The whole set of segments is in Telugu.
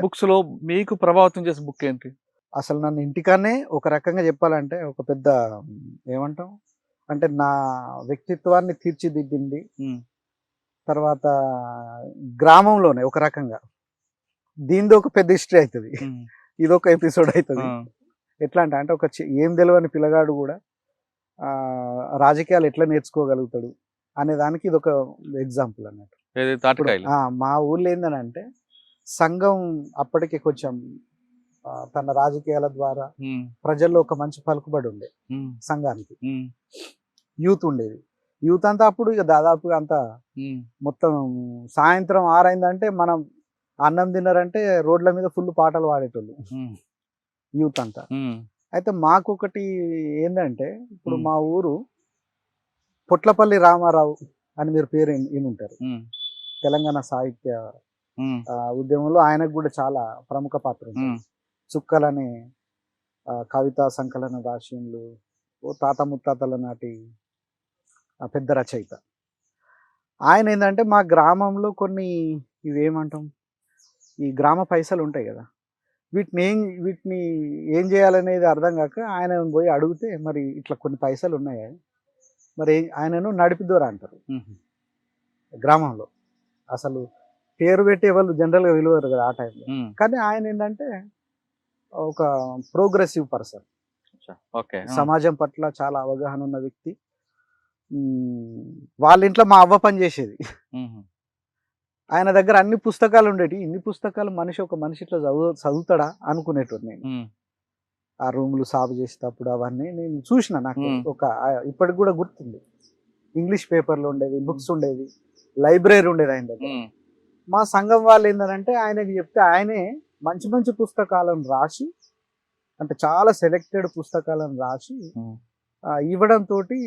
బుక్స్లో మీకు ప్రభావితం చేసే బుక్ ఏంటి? అసలు నన్ను ఇంటికానే ఒక రకంగా చెప్పాలంటే ఒక పెద్ద ఏమంటాం? అంటే నా వ్యక్తిత్వాన్ని తీర్చిదిద్దింది. తర్వాత గ్రామంలోనే ఒక రకంగా. దీనిది ఒక పెద్ద హిస్టరీ అవుతుంది ఉమ్, ఇది ఒక ఎపిసోడ్ అవుతుంది ఎట్లా అంటే అంటే ఒక ఏం తెలియని పిల్లగాడు కూడా ఆ, రాజకీయాలు ఎట్లా నేర్చుకోగలుగుతాడు అనే దానికి ఇది ఒక ఎగ్జాంపుల్ అన్నట్టు. మా ఊళ్ళో ఏంటంటే సంఘం అప్పటికే కొంచెం తన రాజకీయాల ద్వారా ప్రజల్లో ఒక మంచి పలుకుబడి ఉండే సంఘానికి. యూత్ ఉండేది. యూత్ అంతా అప్పుడు ఇక దాదాపుగా అంతా మొత్తం సాయంత్రం ఆరైందంటే మనం అన్నం తిన్నారంటే రోడ్ల మీద ఫుల్ పాటలు పాడేటోళ్ళు. యూత్ అంతా. అయితే మాకు ఒకటి ఏంటంటే ఇప్పుడు మ్. ఊరు పొట్లపల్లి రామారావు అని మీరు పేరు ఉంటారు తెలంగాణ సాహిత్య ఉద్యమంలో ఆయనకు కూడా చాలా ప్రముఖ పాత్ర ఉంది చుక్కలనే కవితా సంకలన రాశింలు ఓ తాత ముత్తాతల నాటి పెద్ద రచయిత. ఆయన ఏంటంటే మా గ్రామంలో కొన్ని ఇవేమంటాం? ఈ గ్రామ పైసలు ఉంటాయి కదా. వీటిని ఏం వీటిని ఏం చేయాలనేది అర్థం కాక ఆయన పోయి అడిగితే మరి ఇట్లా కొన్ని పైసలు ఉన్నాయి? మరి ఆయనను నడిపిద్దోరా అంటారు. గ్రామంలో. అసలు పేరు పెట్టే వాళ్ళు జనరల్గా విలువరు కదా ఆ టైంలో కానీ ఆయన ఏంటంటే ఒక ప్రోగ్రెసివ్ పర్సన్ సమాజం పట్ల చాలా అవగాహన ఉన్న వ్యక్తి. వాళ్ళ ఇంట్లో మా అవ్వ పని చేసేది. ఆయన దగ్గర అన్ని పుస్తకాలు ఉండేవి ఇన్ని పుస్తకాలు మనిషి ఒక మనిషి ఇట్లా చదువు చదువుతాడా అనుకునేటోడు నేను. ఆ రూమ్లు సాగు చేసేటప్పుడు అవన్నీ నేను చూసిన నాకు. ఒక ఇప్పటికి కూడా గుర్తుంది. ఇంగ్లీష్ పేపర్లు ఉండేవి బుక్స్ ఉండేవి లైబ్రరీ ఉండేది ఆయన దగ్గర. మా సంఘం వాళ్ళు ఏంటంటే ఆయనకి చెప్తే ఆయనే మంచి మంచి పుస్తకాలను రాసి అంటే చాలా సెలెక్టెడ్ పుస్తకాలను రాసి ఉమ్. ఆ, ఇవ్వడం తోటి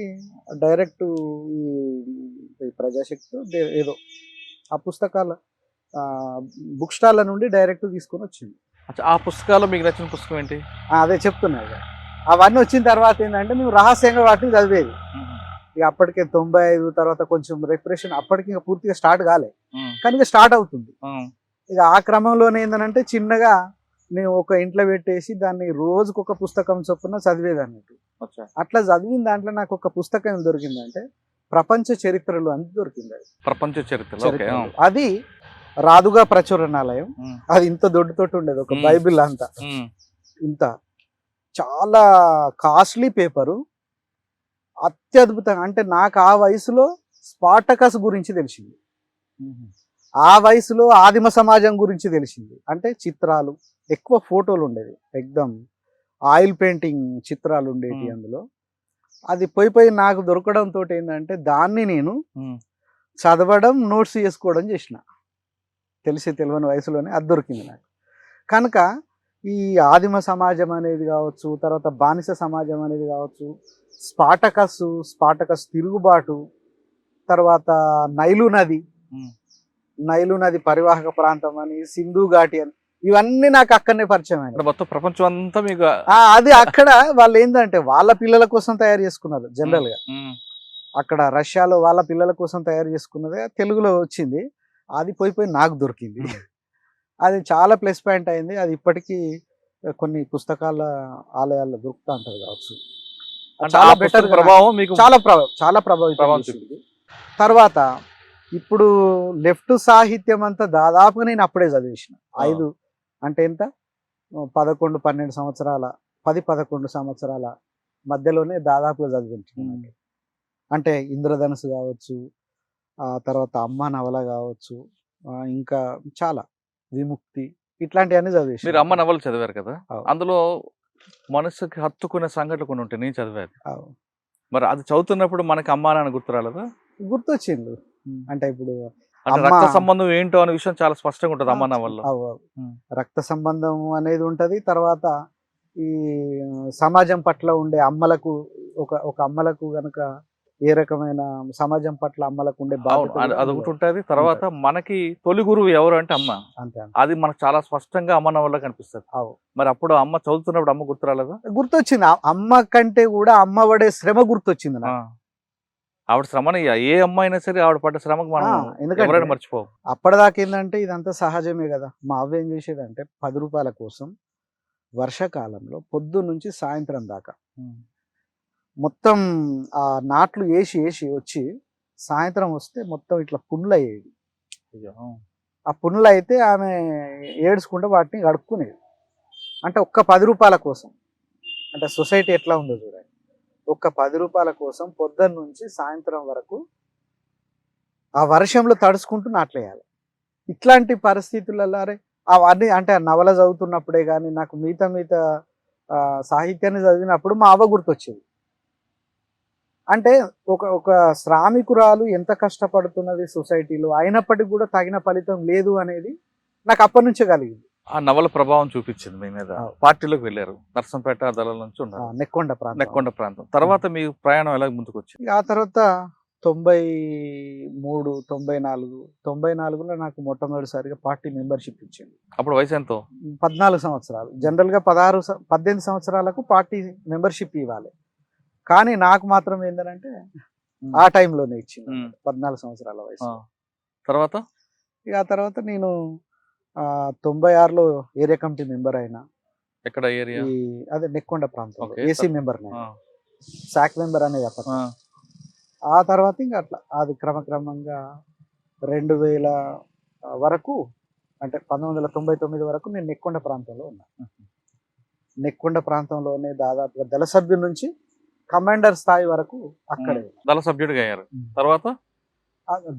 డైరెక్ట్ ఈ ప్రజాశక్తి ఏదో ఆ పుస్తకాల బుక్ స్టాల్ల నుండి డైరెక్ట్ తీసుకొని వచ్చింది ఆ పుస్తకాలు మీకు నచ్చిన పుస్తకం ఏంటి అదే చెప్తున్నా. అవన్నీ వచ్చిన తర్వాత ఏంటంటే మేము రహస్యంగా వాటిని చదివేది ఇక అప్పటికే తొంభై ఐదు తర్వాత కొంచెం రిప్రెషన్ అప్పటికి ఇంకా పూర్తిగా స్టార్ట్ కాలే. కానీ ఇక స్టార్ట్ అవుతుంది. ఇక ఆ క్రమంలోనే ఏంటంటే చిన్నగా నేను ఒక ఇంట్లో పెట్టేసి దాన్ని రోజుకు ఒక పుస్తకం చొప్పున చదివేది అన్నట్టు అచ్చా, అట్లా చదివిన దాంట్లో నాకు ఒక పుస్తకం దొరికిందంటే ప్రపంచ చరిత్రలు అని దొరికింది అది. ప్రపంచ. ఉమ్, అది రాదుగా ప్రచురణాలయం. అది ఇంత దొడ్డుతోటి ఉండేది ఒక. బైబిల్ అంతా. ఇంత. చాలా కాస్ట్లీ పేపరు అత్యద్భుతంగా అంటే నాకు ఆ వయసులో స్పాటకస్ గురించి తెలిసింది. ఆ వయసులో ఆదిమ సమాజం గురించి తెలిసింది. అంటే చిత్రాలు ఎక్కువ ఫోటోలు ఉండేది ఎక్దమ్ ఆయిల్ పెయింటింగ్ చిత్రాలు ఉండేవి. అందులో. అది పోయి పోయి నాకు దొరకడం తోటి ఏంటంటే దాన్ని నేను చదవడం నోట్స్ చేసుకోవడం చేసిన. తెలిసి తెలియని వయసులోనే అది దొరికింది నాకు. కనుక ఈ ఆదిమ సమాజం అనేది కావచ్చు తర్వాత బానిస సమాజం అనేది కావచ్చు స్పాటకస్ స్పాటకస్ తిరుగుబాటు తర్వాత నైలు నది. నైలు నది పరివాహక ప్రాంతం అని సింధు ఘాటి అని ఇవన్నీ నాకు అక్కడనే పరిచయం. అంటే మొత్తం ప్రపంచం అంతా మీకు అది అక్కడ వాళ్ళు ఏంటంటే వాళ్ళ పిల్లల కోసం తయారు చేసుకున్నారు జనరల్గా అక్కడ రష్యాలో వాళ్ళ పిల్లల కోసం తయారు చేసుకున్నది తెలుగులో వచ్చింది అది పోయి పోయి నాకు దొరికింది. అది చాలా ప్లస్ పాయింట్ అయింది. అది ఇప్పటికీ కొన్ని పుస్తకాల ఆలయాల్లో దొరుకుతూ ఉంటది కావచ్చు. చాలా బెటర్ ప్రభావం మీకు చాలా ప్రభావం చాలా ప్రభావితం ప్రభావం తర్వాత ఇప్పుడు లెఫ్ట్ సాహిత్యం అంతా దాదాపుగా నేను అప్పుడే చదివేసిన. ఐదు అంటే ఎంత? పదకొండు పన్నెండు సంవత్సరాల పది పదకొండు సంవత్సరాల మధ్యలోనే దాదాపుగా చదివించాను ఉమ్, అంటే ఇంద్రధనుసు కావచ్చు ఆ తర్వాత అమ్మ నవల కావచ్చు ఇంకా చాలా విముక్తి ఇట్లాంటివన్నీ చదివేసి మీరు అమ్మ నవలు చదివారు కదా? అందులో మనసుకి హత్తుకునే సంఘటనలు కొన్ని ఉంటాయి నేను చదివాను. మరి అది చదువుతున్నప్పుడు మనకి అమ్మా నాన్న గుర్తు రాలేదా గుర్తొచ్చింది అంటే ఇప్పుడు రక్త సంబంధం ఏంటో అనే విషయం చాలా స్పష్టంగా ఉంటుంది అమ్మ. ఉమ్. రక్త సంబంధం అనేది ఉంటది. తర్వాత ఈ సమాజం పట్ల ఉండే అమ్మలకు ఒక ఒక అమ్మలకు గనక ఏ రకమైన సమాజం పట్ల అమ్మలకు ఉండే అదొకటి ఉంటుంది. తర్వాత మనకి తొలి గురువు ఎవరు అంటే అమ్మ. అంతే. అది మనకు చాలా స్పష్టంగా అమ్మ నవల్లో కనిపిస్తుంది. మరి అప్పుడు అమ్మ చదువుతున్నప్పుడు అమ్మ గుర్తు రాలేదా? గుర్తొచ్చింది. అమ్మ కంటే కూడా అమ్మ పడే శ్రమ గుర్తొచ్చింది ఆవిడ శ్రమని ఏ అమ్మాయి అయినా సరే ఆవిడ పడ్డ శ్రమకు మనం ఎందుకంటే- మర్చిపోవు. అప్పటిదాకా ఏంటంటే ఇదంతా సహజమే కదా. మా అవ్వ ఏం చేసేదంటే పది రూపాయల కోసం వర్షాకాలంలో పొద్దు నుంచి సాయంత్రం దాకా మొత్తం ఆ నాట్లు వేసి వేసి వచ్చి సాయంత్రం వస్తే మొత్తం ఇట్లా పుండ్లు అయ్యేది ఆ పుండ్లు అయితే ఆమె ఏడ్చుకుంటే వాటిని కడుక్కునేది. అంటే ఒక్క పది రూపాయల కోసం. అంటే సొసైటీ ఎట్లా ఉందో చూడండి. ఒక్క పది రూపాయల కోసం పొద్దున్న నుంచి సాయంత్రం వరకు ఆ వర్షంలో తడుచుకుంటూ నాట్లేయాలి. ఇట్లాంటి పరిస్థితులలో అరే అవన్నీ అంటే ఆ నవల చదువుతున్నప్పుడే కానీ నాకు మిగతా మిగతా సాహిత్యాన్ని చదివినప్పుడు మా అవ్వ గుర్తొచ్చేది. అంటే ఒక ఒక శ్రామికురాలు ఎంత కష్టపడుతున్నది సొసైటీలో అయినప్పటికీ కూడా తగిన ఫలితం లేదు అనేది నాకు అప్పటి నుంచే కలిగింది. ఆ నవల ప్రభావం చూపించింది మీ మీద. పార్టీలోకి వెళ్ళారు. నర్సంపేట దళాల నుంచి ఉన్నారు. నెక్కొండ ప్రాంతం. నెక్కొండ ప్రాంతం. తర్వాత మీ ప్రయాణం ఎలా ముందుకు వచ్చింది ఆ తర్వాత తొంభై మూడు తొంభై నాలుగు తొంభై నాలుగులో నాకు మొట్టమొదటిసారిగా పార్టీ మెంబర్షిప్ ఇచ్చింది. అప్పుడు వయసు ఎంతో? పద్నాలుగు సంవత్సరాలు. జనరల్గా పదహారు పద్దెనిమిది సంవత్సరాలకు పార్టీ మెంబర్షిప్ ఇవ్వాలి. కానీ నాకు మాత్రం ఏంటంటే ఆ టైంలోనే ఇచ్చింది. ఉమ్. పద్నాలుగు సంవత్సరాల వయసు. తర్వాత? ఇక ఆ తర్వాత నేను తొంభై ఆరులో ఏరియా కమిటీ మెంబర్ అయినా. ఎక్కడ ఏరియా? అదే నెక్కొండ Okay. ఏసీ మెంబర్ శాక్ మెంబర్ అనేది అప్పట్లో ఆ. తర్వాత ఇంకా అట్లా అది క్రమక్రమంగా రెండు వేల వరకు అంటే పంతొమ్మిది వందల తొంభై తొమ్మిది వరకు నేను నెక్కొండ ప్రాంతంలో ఉన్నా. నెక్కొండ ప్రాంతంలోనే దాదాపుగా దళ సభ్యుల నుంచి కమాండర్ స్థాయి వరకు అక్కడే. దళ సభ్యుడిగా అయ్యారు. తర్వాత?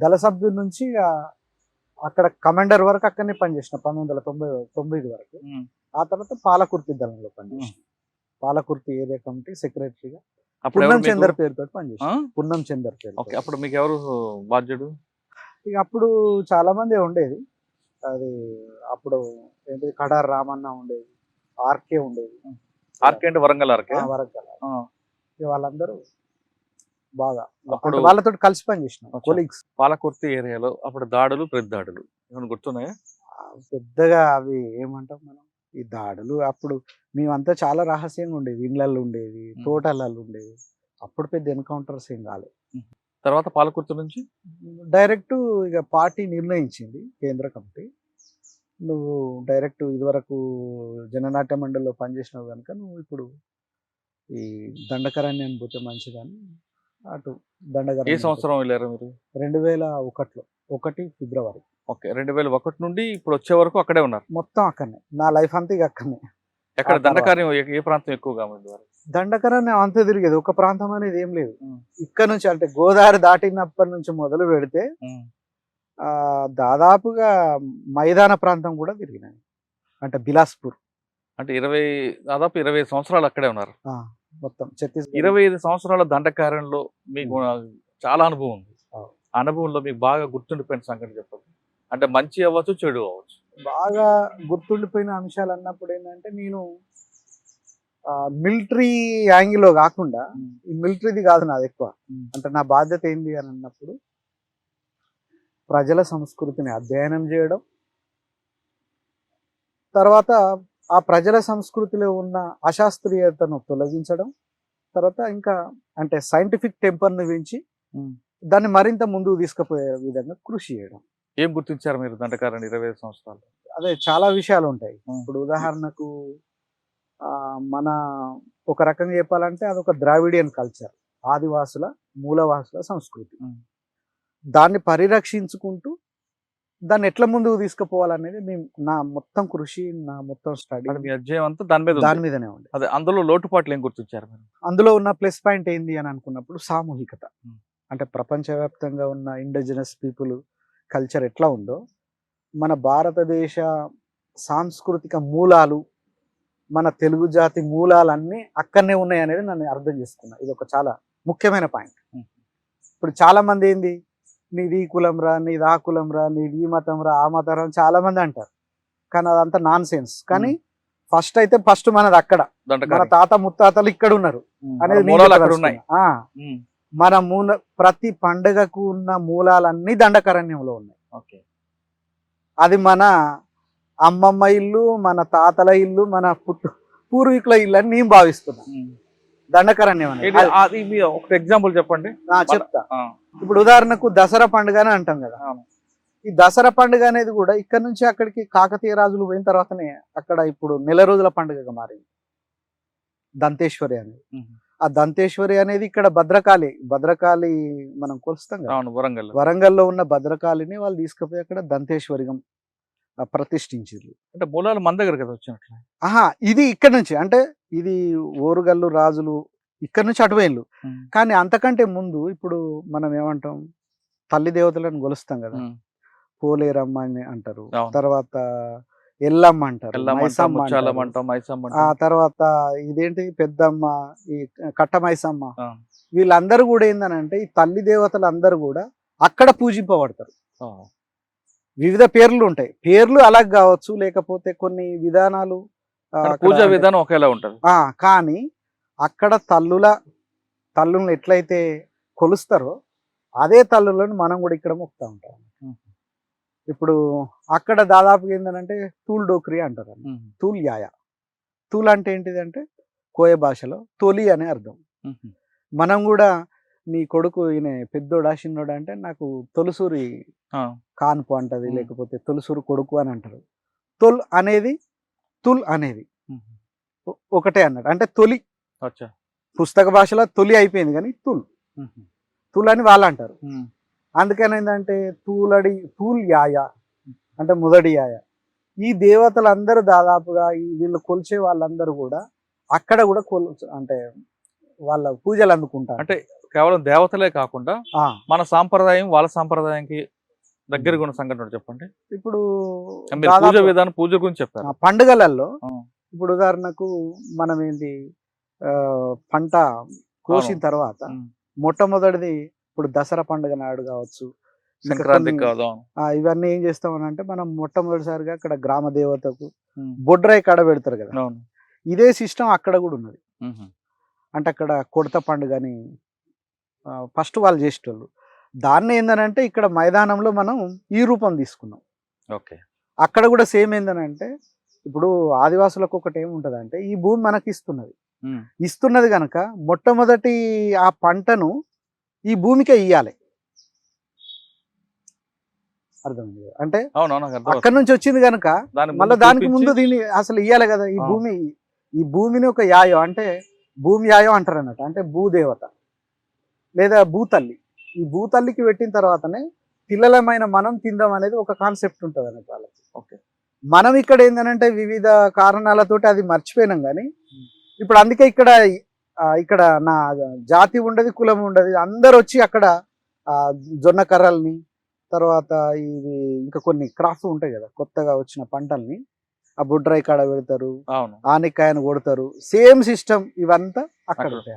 దళ సభ్యుల నుంచి అక్కడ కమాండర్ వరకు అక్కడనే పనిచేసిన పంతొమ్మిది వందల తొంభై తొమ్మిది వరకు. ఆ తర్వాత పాలకుర్తి దళంలో పనిచేసిన. పాలకుర్తి ఏరియా కమిటీ సెక్రటరీగా పున్నం చందర్ పేరుతో పనిచేసిన? పున్నం చందర్ పేరు అప్పుడు మీకు ఎవరు బాధ్యుడు? ఇక అప్పుడు చాలా మంది ఉండేది. అది అప్పుడు ఏంటి కడార్ రామన్న ఉండేది ఆర్కే ఉండేది. ఆర్కే అంటే వరంగల్ ఆర్కే? వరంగల్ వాళ్ళందరూ బాగా అప్పుడు- వాళ్ళతో కలిసి పనిచేసిన అచ్చా. కొలీగ్స్ పాలకుర్తి ఏరియాలో అప్పుడు దాడులు ప్రతి దాడులు ఏమైనా గుర్తున్నాయా? పెద్దగా అవి ఏమంటాం మనం? ఈ దాడులు అప్పుడు మేమంతా చాలా రహస్యంగా ఉండేది ఇండ్లల్లో ఉండేది. తోటలలో ఉండేది. అప్పుడు పెద్ద ఎన్కౌంటర్స్ ఏం కాలేదు తర్వాత పాలకుర్తి నుంచి? డైరెక్ట్ ఇక పార్టీ నిర్ణయించింది కేంద్ర కమిటీ. నువ్వు డైరెక్ట్ ఇదివరకు జననాట్య మండలిలో పనిచేసినావు కనుక నువ్వు ఇప్పుడు ఈ దండకరణ్యాన్ని పోతే మంచిదని. అటు ఏ దండకరణ్యం సంవత్సరం వెళ్ళారు మీరు? రెండు వేల ఒకటిలో ఒకటి ఫిబ్రవరి. ఓకే రెండు వేల ఒకటి నుండి ఇప్పుడు వచ్చే వరకు అక్కడే ఉన్నారు? మొత్తం అక్కడనే. నా లైఫ్ అంతా ఇక అక్కడనే. ఎక్కడ దండకార్యం ఏ- ఏ ప్రాంతం ఎక్కువగా? దండకరణ్యం అంతా తిరిగేది. ఒక ప్రాంతం అనేది ఏం లేదు. ఇక్కడ నుంచి అంటే గోదావరి దాటినప్పటి నుంచి మొదలు పెడితే దాదాపుగా మైదాన ప్రాంతం కూడా తిరిగినాయి. అంటే బిలాస్పూర్. అంటే ఇరవై దాదాపు ఇరవై సంవత్సరాలు అక్కడే ఉన్నారు. మొత్తం ఛత్తీస్గఢ్ ఇరవై ఐదు సంవత్సరాల దండకార్యంలో మీకు చాలా అనుభవం ఉంది. అనుభవంలో మీకు బాగా గుర్తుండిపోయిన సంగతి చెప్పండి. అంటే మంచి అవ్వచ్చు చెడు అవ్వచ్చు. బాగా గుర్తుండిపోయిన అంశాలు అన్నప్పుడు ఏంటంటే నేను మిలిటరీ యాంగిల్లో కాకుండా ఈ మిలిటరీది కాదు నాది ఎక్కువ. అంటే నా బాధ్యత ఏంది అని అన్నప్పుడు ప్రజల సంస్కృతిని అధ్యయనం చేయడం తర్వాత ఆ ప్రజల సంస్కృతిలో ఉన్న అశాస్త్రీయతను తొలగించడం తర్వాత ఇంకా అంటే సైంటిఫిక్ టెంపర్ని పెంచి. దాన్ని మరింత ముందుకు తీసుకుపోయే విధంగా కృషి చేయడం ఏం గుర్తించారు మీరు దండకార్యం ఇరవై ఐదు సంవత్సరాలు అదే చాలా విషయాలు ఉంటాయి. ఇప్పుడు ఉదాహరణకు ఆ, మన ఒక రకంగా చెప్పాలంటే అదొక ద్రావిడియన్ కల్చర్ ఆదివాసుల మూలవాసుల సంస్కృతి. దాన్ని పరిరక్షించుకుంటూ దాన్ని ఎట్లా ముందుకు తీసుకుపోవాలనేది మేము నా మొత్తం కృషి నా మొత్తం స్టడీ మీ అధ్యయం అంతా దాని మీద. దాని మీదనే ఉంది అదే అందులో లోటుపాట్లు ఏం గుర్తించారు మీరు అందులో ఉన్న ప్లస్ పాయింట్ ఏంది అని అనుకున్నప్పుడు సామూహికత. అంటే ప్రపంచవ్యాప్తంగా ఉన్న ఇండిజినస్ పీపుల్ కల్చర్ ఎట్లా ఉందో మన భారతదేశ సాంస్కృతిక మూలాలు మన తెలుగు జాతి మూలాలన్నీ అక్కడనే ఉన్నాయి అనేది నన్ను అర్థం చేసుకున్నా ఇది ఒక చాలా ముఖ్యమైన పాయింట్. ఇప్పుడు చాలా మంది ఏంది నీది ఈ కులం రా నీది ఆ కులం రా నీది ఈ మతం రా ఆ మతం రా చాలా మంది అంటారు. కానీ అదంతా నాన్ సెన్స్ కానీ ఫస్ట్ అయితే ఫస్ట్ మనది అక్కడ. మన తాత ముత్తాతలు ఇక్కడ ఉన్నారు. అనేది మన మూల ప్రతి పండుగకు ఉన్న మూలాలన్నీ దండకరణ్యంలో ఉన్నాయి. ఓకే. అది మన అమ్మమ్మ ఇల్లు మన తాతల ఇల్లు మన పుట్టు పూర్వీకుల ఇల్లు అని నేను భావిస్తున్నా. ఉమ్. దండకరణ్యం అనేది. ఒక ఎగ్జాంపుల్ చెప్పండి. చెప్తా. ఇప్పుడు ఉదాహరణకు దసరా పండుగ అని అంటాం కదా. ఈ దసరా పండుగ అనేది కూడా ఇక్కడ నుంచి అక్కడికి కాకతీయ రాజులు పోయిన తర్వాతనే అక్కడ ఇప్పుడు నెల రోజుల పండుగగా మారింది. దంతేశ్వరి అనేది. ఆ దంతేశ్వరి అనేది ఇక్కడ భద్రకాళి భద్రకాళి మనం కొలుస్తాం కదా. వరంగల్. వరంగల్లో ఉన్న భద్రకాళిని వాళ్ళు తీసుకుపోయి అక్కడ దంతేశ్వరిగం ప్రతిష్ఠించారు అంటే మూలాలు మన దగ్గర కదా వచ్చినట్లు. ఆహా ఇది ఇక్కడ నుంచి. అంటే ఇది ఓరుగల్లు రాజులు ఇక్కడ నుంచి అటువైన్లు. కానీ అంతకంటే ముందు ఇప్పుడు మనం ఏమంటాం? తల్లి దేవతలను కొలుస్తాం కదా. పోలేరమ్మ అని అంటారు. తర్వాత ఎల్లమ్మ అంటారు. ఆ తర్వాత ఇదేంటి? పెద్దమ్మ ఈ కట్ట మైసమ్మ. వీళ్ళందరూ కూడా ఏందనంటే ఈ తల్లి దేవతలు అందరూ కూడా అక్కడ పూజింపబడతారు. వివిధ పేర్లు ఉంటాయి. పేర్లు అలాగ కావచ్చు లేకపోతే కొన్ని విధానాలు పూజా అంటే- విధానం ఒకేలా ఉంటది కానీ అక్కడ తల్లుల తల్లులను ఎట్లయితే కొలుస్తారో అదే తల్లులను మనం కూడా ఇక్కడ మొక్కుతా ఉంటాం. ఇప్పుడు అక్కడ దాదాపుగా ఏంటంటే తూల్ డోక్రి అంటారు. తూల్ యాయ తూల్ అంటే ఏంటిదంటే కోయ భాషలో తొలి అనే అర్థం. మనం కూడా నీ కొడుకు ఈయన పెద్దోడా చిన్నోడా అంటే నాకు తొలుసూరి. కాన్పు అంటది. లేకపోతే తొలుసూరు కొడుకు అని అంటారు తొల్ అనేది తుల్ అనేది ఒకటే అన్నాడు. అంటే తొలి. పుస్తక భాషలో తొలి అయిపోయింది కానీ తుల్. తుల్ అని వాళ్ళు అంటారు. అందుకని ఏంటంటే తూలడి తూల్ యాయ. అంటే మొదటి యాయ. ఈ దేవతలందరూ దాదాపుగా ఈ వీళ్ళు కొలిచే వాళ్ళందరూ కూడా అక్కడ కూడా కొలు అంటే వాళ్ళ పూజలు అందుకుంటారు. అంటే కేవలం దేవతలే కాకుండా మన సాంప్రదాయం వాళ్ళ సాంప్రదాయానికి దగ్గరగా ఉన్న సంఘటన చెప్పండి ఇప్పుడు పూజ విధానం పూజ గురించి చెప్పారు పండుగలలో. ఇప్పుడు ఉదాహరణకు మనం ఏంటి పంట కోసిన. తర్వాత. మొట్టమొదటిది ఇప్పుడు దసరా పండుగ నాడు కావచ్చు సంక్రాంతి ఇవన్నీ ఏం చేస్తామని అంటే మనం మొట్టమొదటిసారిగా అక్కడ గ్రామ దేవతకు. బొడ్రాయి కాడ పెడతారు కదా ఇదే సిస్టమ్ అక్కడ కూడా ఉన్నది. అంటే అక్కడ కొడత పండుగని ఫస్ట్ వాళ్ళు చేసేటోళ్ళు దాన్ని ఏందనంటే ఇక్కడ మైదానంలో మనం ఈ రూపం తీసుకున్నాం. ఓకే. అక్కడ కూడా సేమ్ ఏందనంటే ఇప్పుడు ఆదివాసులకు ఒకటి ఏముంటది అంటే ఈ భూమి మనకి ఇస్తున్నది. ఇస్తున్నది కనుక మొట్టమొదటి ఆ పంటను ఈ భూమికే ఇయ్యాలి. అర్థమైంది? అంటే అక్కడ నుంచి వచ్చింది కనుక మళ్ళీ దానికి ముందు దీన్ని అసలు ఇయ్యాలి కదా ఈ. భూమి. ఈ భూమిని ఒక యాయం అంటే భూమి యాయం అంటారు అన్నట్టు అంటే భూదేవత లేదా భూతల్లి. ఈ భూతల్లికి పెట్టిన తర్వాతనే పిల్లలమైన మనం తిందాం అనేది ఒక కాన్సెప్ట్ ఉంటుంది అన్నట్టు వాళ్ళకి. ఓకే. మనం ఇక్కడ ఏంటంటే వివిధ కారణాలతోటి అది మర్చిపోయినాం కానీ ఇప్పుడు అందుకే ఇక్కడ ఇక్కడ నా జాతి ఉండదు కులం ఉండదు అందరు వచ్చి అక్కడ ఆ, జొన్న కర్రల్ని తర్వాత ఇవి ఇంకా కొన్ని క్రాఫ్ట్ ఉంటాయి కదా కొత్తగా వచ్చిన పంటల్ని ఆ బుడ్రాయి కాడ పెడతారు ఆనికాయను కొడతారు సేమ్ సిస్టమ్ ఇవంతా అక్కడ అక్కడ. ఉంటాయి.